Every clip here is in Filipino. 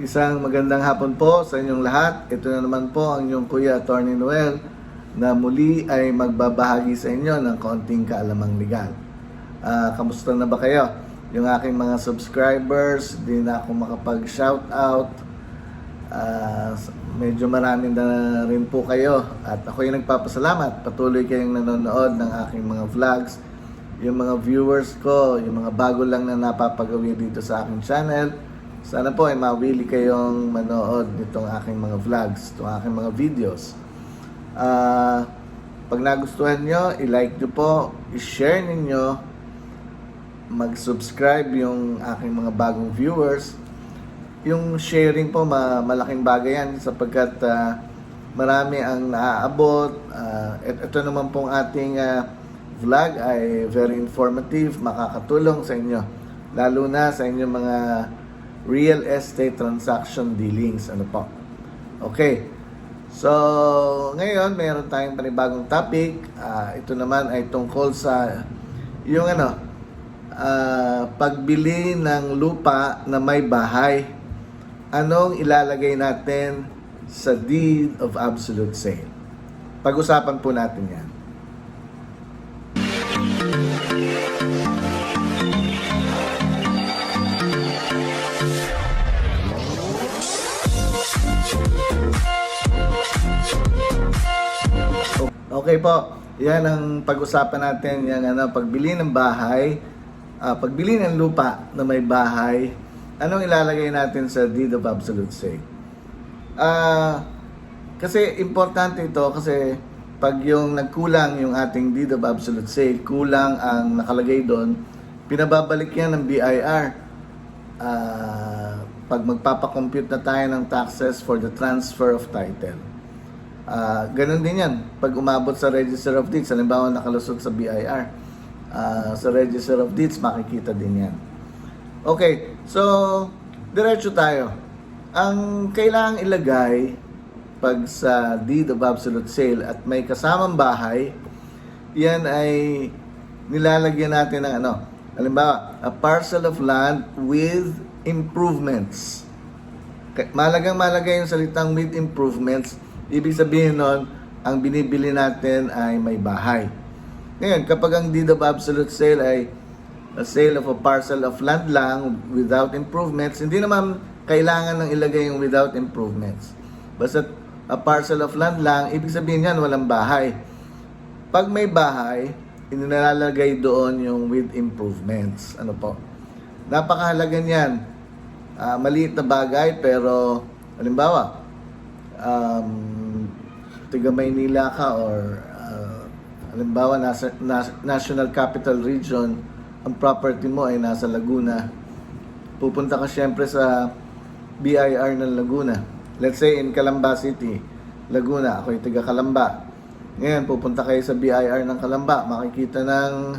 Isang magandang hapon po sa inyong lahat. Ito na naman po ang inyong Kuya Attorney Noel na muli ay magbabahagi sa inyo ng konting kaalamang legal. Ah, kamusta na ba kayo? Yung aking mga subscribers, di na ako makapag-shout out. Ah, medyo marami na rin po kayo at ako yung nagpapasalamat. Patuloy kayong nanonood ng aking mga vlogs. Yung mga viewers ko, yung mga bago lang na napapagawi dito sa aking channel. Sana po ay mawili kayong manood nitong aking mga vlogs, itong aking mga videos. Ah, pag nagustuhan nyo, i-like nyo po, i-share ninyo, mag-subscribe yung aking mga bagong viewers. Yung sharing po, ma- malaking bagay yan sapagkat ah, marami ang naaabot. Ah, et- ito naman pong ating ah, vlog ay very informative, makakatulong sa inyo. Lalo na sa inyong mga real estate transaction dealings. Ano po? Okay. So, ngayon, meron tayong panibagong topic. Ah, ito naman ay tungkol sa yung ano, ah, pagbili ng lupa na may bahay. Anong ilalagay natin sa deed of absolute sale? Pag-usapan po natin yan. Okay po. Yan ang pag-usapan natin, yung ano, pagbili ng bahay, ah, pagbili ng lupa na may bahay, anong ilalagay natin sa deed of absolute sale? Ah, kasi importante ito kasi pag yung nagkulang yung ating deed of absolute sale, kulang ang nakalagay doon, pinababalik yan ng BIR. Ah, pag magpapakompute na tayo ng taxes for the transfer of title. Ah, ganun din yan. Pag umabot sa Register of Deeds, halimbawa nakalusot sa BIR, ah, sa Register of Deeds, makikita din yan. Okay, so, diretso tayo. Ang kailangang ilagay pag sa deed of absolute sale at may kasamang bahay, yan ay nilalagyan natin ng ano. Halimbawa, a parcel of land with improvements. Malagang malagay yung salitang with improvements. Ibig sabihin nun, ang binibili natin ay may bahay. Ngayon, kapag ang deed of absolute sale ay a sale of a parcel of land lang without improvements, hindi naman kailangan ng ilagay yung without improvements. Basta a parcel of land lang, ibig sabihin yan, walang bahay. Pag may bahay, inilalagay doon yung with improvements. Ano po? Napakahalaga niyan. Ah, maliit na bagay pero halimbawa um, tiga Maynila ka or ah, halimbawa nasa nas- National Capital Region ang property mo ay nasa Laguna. Pupunta ka syempre sa BIR ng Laguna. Let's say in Calamba City Laguna ako yung tiga Calamba. Ngayon pupunta kayo sa BIR ng Calamba makikita ng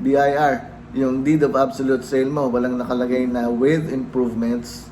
BIR yung deed of absolute sale mo walang nakalagay na with improvements.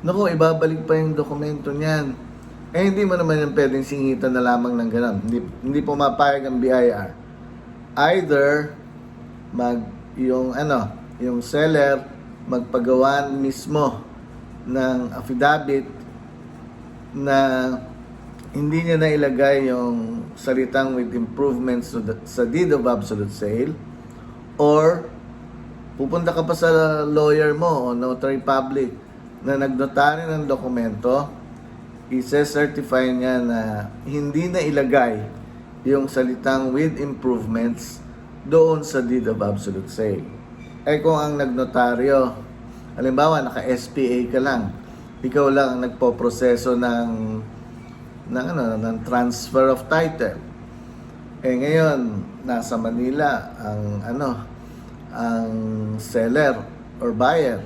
Naku, ibabalik pa yung dokumento niyan. Eh, hindi mo naman yung pwedeng singitan na lamang ng ganun. Hindi, hindi pumapayag ang BIR. Either, mag, yung ano, yung seller, magpagawa mismo ng affidavit na hindi niya na ilagay yung salitang with improvements to the- sa deed of absolute sale or pupunta ka pa sa lawyer mo o notary public na nagnotary ng dokumento, ise-certify niya na hindi na ilagay yung salitang with improvements doon sa deed of absolute sale. Eh kung ang nagnotaryo, halimbawa naka-SPA ka lang, ikaw lang ang nagpo-proseso ng ng ano ng transfer of title. Eh ngayon nasa Manila ang ano ang seller or buyer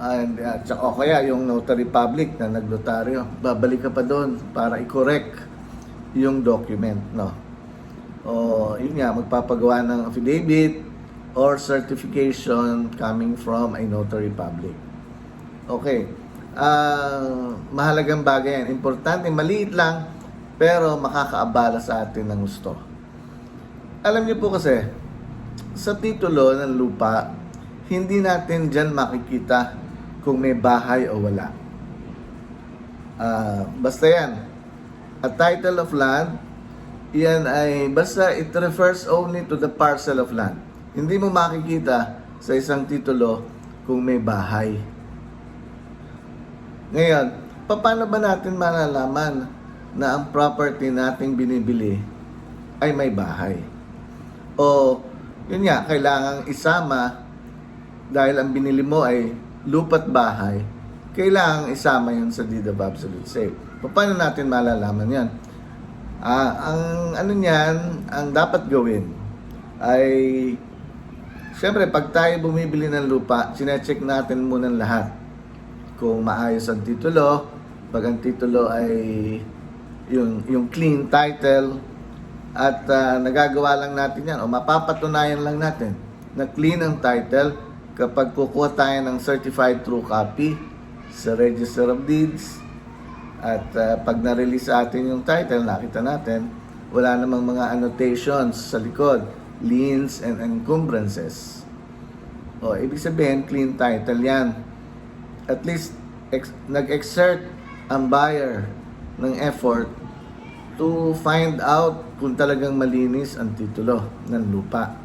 and uh, tsaka, o kaya yung notary public na nagnotaryo, babalik ka pa doon para i-correct yung document, no? O yun nga, magpapagawa ng affidavit or certification coming from a notary public. Okay. Ah, mahalagang bagay yan. Importante, maliit lang, pero makakaabala sa atin ng gusto. Alam niyo po kasi, sa titulo ng lupa, hindi natin dyan makikita kung may bahay o wala. Ah, basta yan. A title of land, yan ay basta it refers only to the parcel of land. Hindi mo makikita sa isang titulo kung may bahay. Ngayon, paano ba natin malalaman na ang property nating binibili ay may bahay? O, yun nga, kailangang isama dahil ang binili mo ay lupat bahay, kailangang isama yun sa deed of absolute sale. Paano natin malalaman yan? Ah, ang ano niyan, ang dapat gawin ay Siyempre, pag tayo bumibili ng lupa, sinecheck natin muna lahat. Kung maayos ang titulo, pag ang titulo ay yung, yung clean title, at ah, nagagawa lang natin yan, o mapapatunayan lang natin na clean ang title kapag kukuha tayo ng certified true copy sa Register of Deeds. At ah, pag na-release sa atin yung title, nakita natin, wala namang mga annotations sa likod, liens and encumbrances. O, ibig sabihin, clean title yan. At least, ex- nag-exert ang buyer ng effort to find out kung talagang malinis ang titulo ng lupa.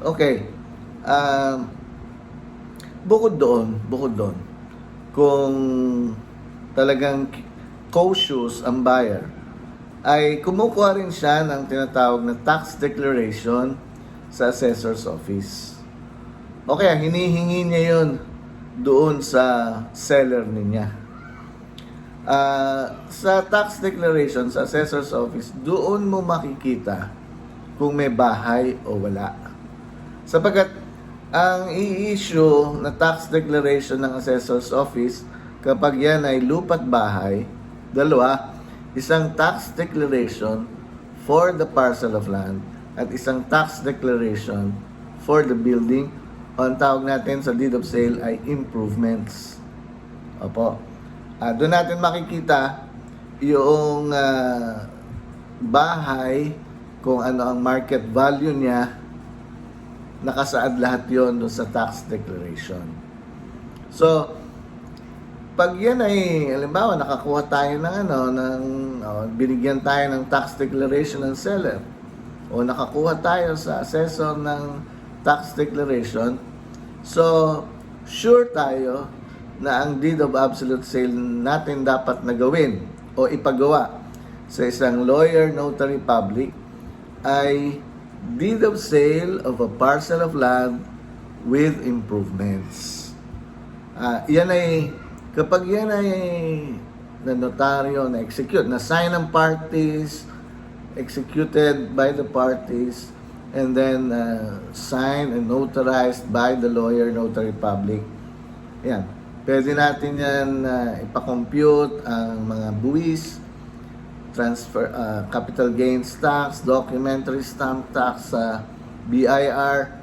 Okay. Um, bukod doon, bukod doon, kung talagang cautious ang buyer, ay kumukuha rin siya ng tinatawag na tax declaration sa assessor's office. O kaya hinihingi niya yun doon sa seller niya. Ah, sa tax declaration sa assessor's office, doon mo makikita kung may bahay o wala. Sapagkat ang i-issue na tax declaration ng assessor's office kapag yan ay lupat bahay, dalawa, isang tax declaration for the parcel of land at isang tax declaration for the building o ang tawag natin sa deed of sale ay improvements. Opo. Ah, doon natin makikita yung ah, bahay kung ano ang market value niya nakasaad lahat yon doon sa tax declaration. So, pag yan ay, halimbawa, nakakuha tayo ng ano, ng, oh, binigyan tayo ng tax declaration ng seller, o nakakuha tayo sa assessor ng tax declaration, so, sure tayo na ang deed of absolute sale natin dapat na gawin o ipagawa sa isang lawyer notary public ay deed of sale of a parcel of land with improvements. Ah, yan ay kapag yan ay na notaryo na execute na sign ng parties executed by the parties and then uh, signed and notarized by the lawyer notary public yan pwede natin yan uh, ipa-compute ang mga buwis transfer uh, capital gains tax, documentary stamp tax sa BIR.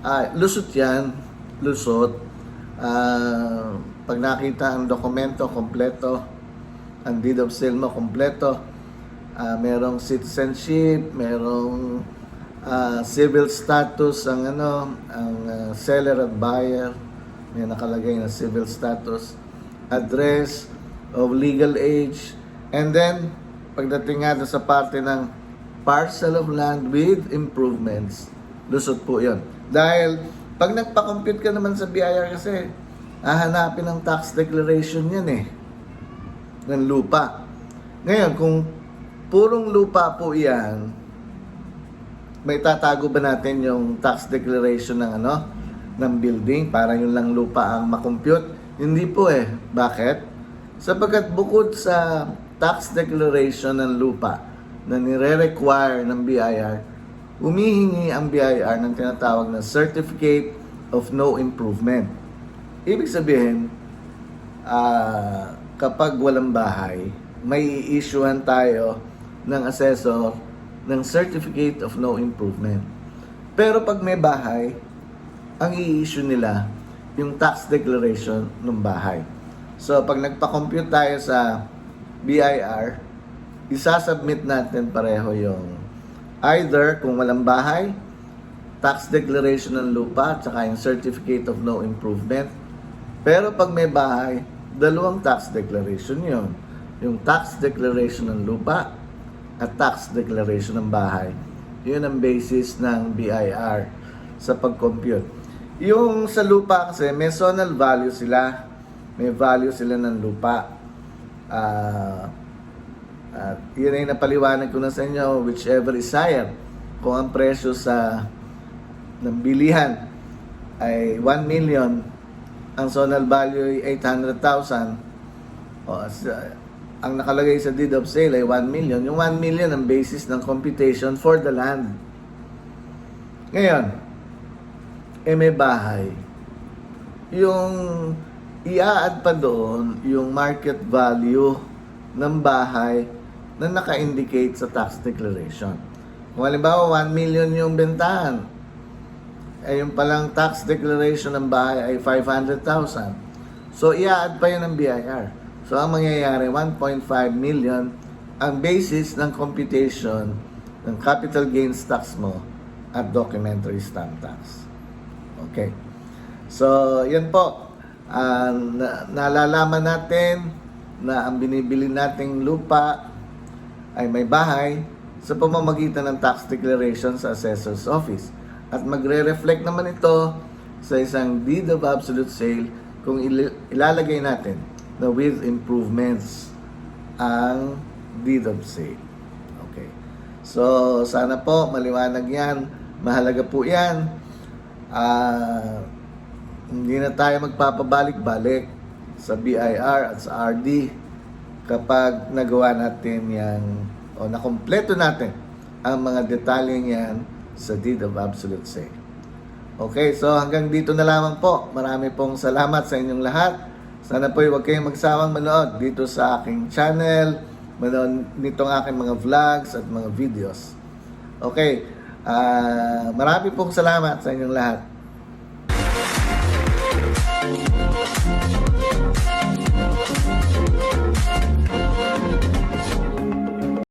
Ah, lusot 'yan, lusot. Ah, pag nakita ang dokumento kompleto, ang deed of sale mo kompleto, ah, merong citizenship, merong ah, civil status ang ano, ang ah, seller at buyer, may nakalagay na civil status, address of legal age, And then, pagdating nga sa parte ng parcel of land with improvements, lusot po yon. Dahil, pag nagpa-compute ka naman sa BIR kasi, hahanapin ng tax declaration yan eh, ng lupa. Ngayon, kung purong lupa po yan, may tatago ba natin yung tax declaration ng ano, ng building para yun lang lupa ang makompute? Hindi po eh. Bakit? Sapagkat bukod sa tax declaration ng lupa na nire-require ng BIR, humihingi ang BIR ng tinatawag na Certificate of No Improvement. Ibig sabihin, ah, kapag walang bahay, may i-issuehan tayo ng assessor ng Certificate of No Improvement. Pero pag may bahay, ang i-issue nila yung tax declaration ng bahay. So, pag nagpa-compute tayo sa BIR, isasubmit natin pareho yung either kung walang bahay, tax declaration ng lupa, at saka yung certificate of no improvement, Pero pag may bahay, dalawang tax declaration yon. Yung tax declaration ng lupa at tax declaration ng bahay. Yun ang basis ng BIR sa pag-compute. Yung sa lupa kasi, may zonal value sila. May value sila ng lupa. Ah... At yun ay napaliwanag ko na sa inyo, whichever is higher. Kung ang presyo sa ng bilihan ay 1 million, ang zonal value ay 800,000, o sa- ang nakalagay sa deed of sale ay 1 million. Yung 1 million ang basis ng computation for the land. Ngayon, eh may bahay. Yung i-add pa doon yung market value ng bahay na naka-indicate sa tax declaration. Kung halimbawa 1 million yung bentahan, eh yung palang tax declaration ng bahay ay 500,000. So i-add pa yun ng BIR. So ang mangyayari, 1.5 million ang basis ng computation ng capital gains tax mo at documentary stamp tax. Okay. So, yan po. Ah, na, nalalaman natin na ang binibili nating lupa ay may bahay sa pamamagitan ng tax declaration sa assessor's office. At magre-reflect naman ito sa isang deed of absolute sale kung il- ilalagay natin na with improvements ang deed of sale. Okay. So, sana po maliwanag yan. Mahalaga po yan. Ah, hindi na tayo magpapabalik-balik sa BIR at sa RD kapag nagawa natin yan o nakompleto natin ang mga detalye yan sa deed of absolute sale. Okay, so hanggang dito na lamang po. Marami pong salamat sa inyong lahat. Sana po huwag kayong magsawang manood dito sa aking channel, manood nitong aking mga vlogs at mga videos. Okay, ah marami pong salamat sa inyong lahat.